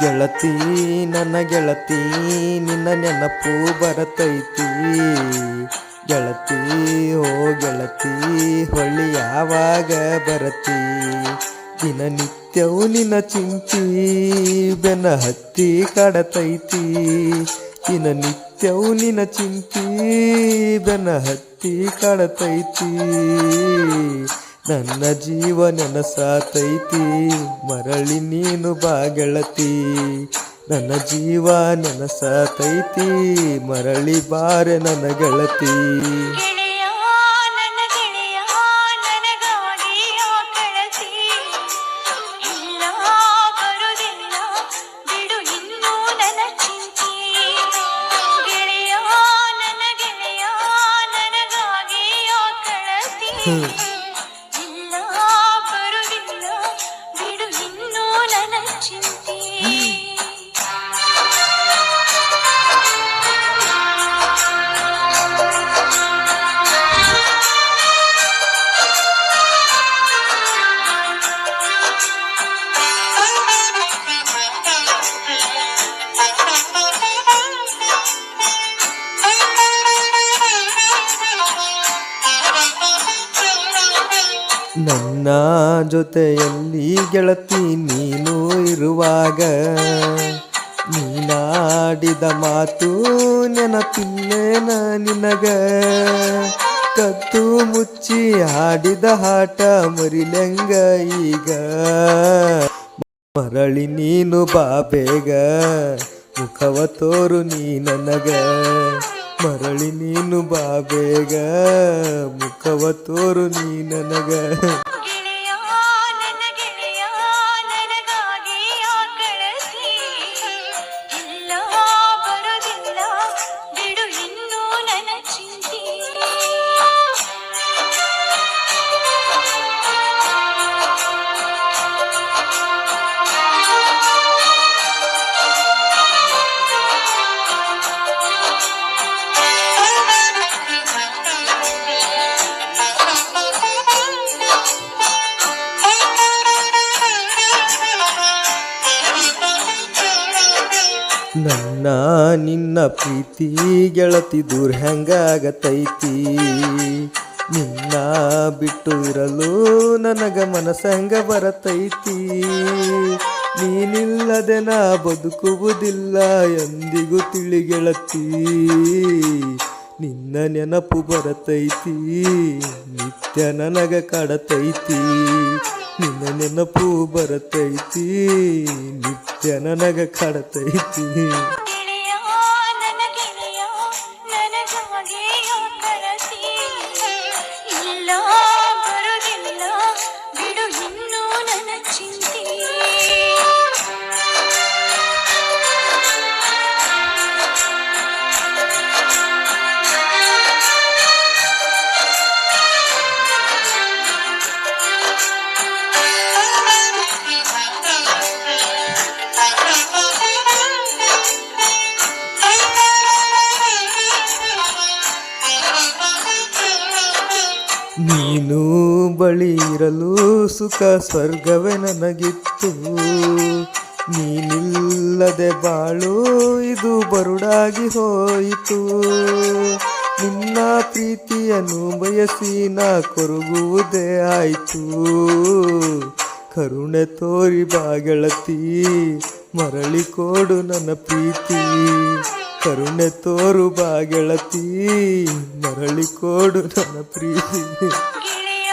ಗೆಳತಿ ನನ್ನ ಗೆಳತಿ ನಿನ್ನ ನೆನಪು ಬರತೈತಿ. ಗೆಳತಿ ಓ ಗೆಳತಿ ಹೊಳಿ ಯಾವಾಗ ಬರತಿ? ದಿನನಿತ್ಯವು ನಿನ್ನ ಚಿಂತಿ, ಬೆನ್ನ ಹತ್ತಿ ಕಡತೈತಿ. ದಿನನಿತ್ಯವು ನಿನ್ನ ಚಿಂತಿ, ಬೆನ್ನ ಹತ್ತಿ ಕಡತೈತಿ. ನನ್ನ ಜೀವ ನೆನಸಾತೈತಿ, ಮರಳಿ ನೀನು ಬಾ ಗೆಳತಿ ನನ್ನ ಜೀವ ನೆನಸಾತೈತಿ, ಮರಳಿ ಬಾರೆ ನನ್ನ ಗೆಳತಿ 嗯。ನನ್ನ ಜೊತೆಯಲ್ಲಿ ಗೆಳತಿ ನೀನು ಇರುವಾಗ ನೀನಾಡಿದ ಮಾತು ನೆನಪಿಲ್ಲೇನ ನಿನಗ? ಕತ್ತು ಮುಚ್ಚಿ ಆಡಿದ ಆಟ ಮರಿಲೆಂಗ ಈಗ? ಮರಳಿ ನೀನು ಬಾ ಬೇಗ ಮುಖವ ತೋರು ನೀ ನನಗ. ಮರಳಿ ನೀನು ಬಾ ಬೇಗ ಮುಖವ ತೋರು ನೀ ನನಗ. ನನ್ನ ನಿನ್ನ ಪ್ರೀತಿ ಗೆಳತಿ ದೂರ ಹೆಂಗಾಗತೈತಿ? ನಿನ್ನ ಬಿಟ್ಟು ಇರಲು ನನಗ ಮನಸ್ಸಂಗ ಬರತೈತಿ. ನೀನಿಲ್ಲದೆ ನಾ ಬದುಕುವುದಿಲ್ಲ ಎಂದಿಗೂ ತಿಳಿ ಗೆಳತಿ. ನಿನ್ನ ನೆನಪು ಬರತೈತಿ ನಿತ್ಯ ನನಗ ಕಡತೈತಿ. ನಿನ್ನ ನೆನಪು ಬರತೈತಿ ನಿತ್ಯ ನನಗ ಕಾಡತೈತಿ. ನೀನು ಬಳಿ ಇರಲು ಸುಖ ಸ್ವರ್ಗವೇ ನನಗಿತ್ತು. ನೀನಿಲ್ಲದೆ ಬಾಳು, ಇದು ಬರುಡಾಗಿ ಹೋಯಿತು. ನಿನ್ನ ಪ್ರೀತಿಯನ್ನು ಬಯಸಿ ನಾ ಕೊರಗುವುದೇ ಆಯಿತು. ಕರುಣೆ ತೋರಿ ಬಾಗಳತಿ, ಮರಳಿ ಕೊಡು ನನ್ನ ಪ್ರೀತಿ. ಕರುಣೆ ತೋರು ಬಾಗೆಳತಿ ಮರಳಿ ಕೊಡು ನನ್ನ ಪ್ರೀತಿ. ಗೆಳೆಯ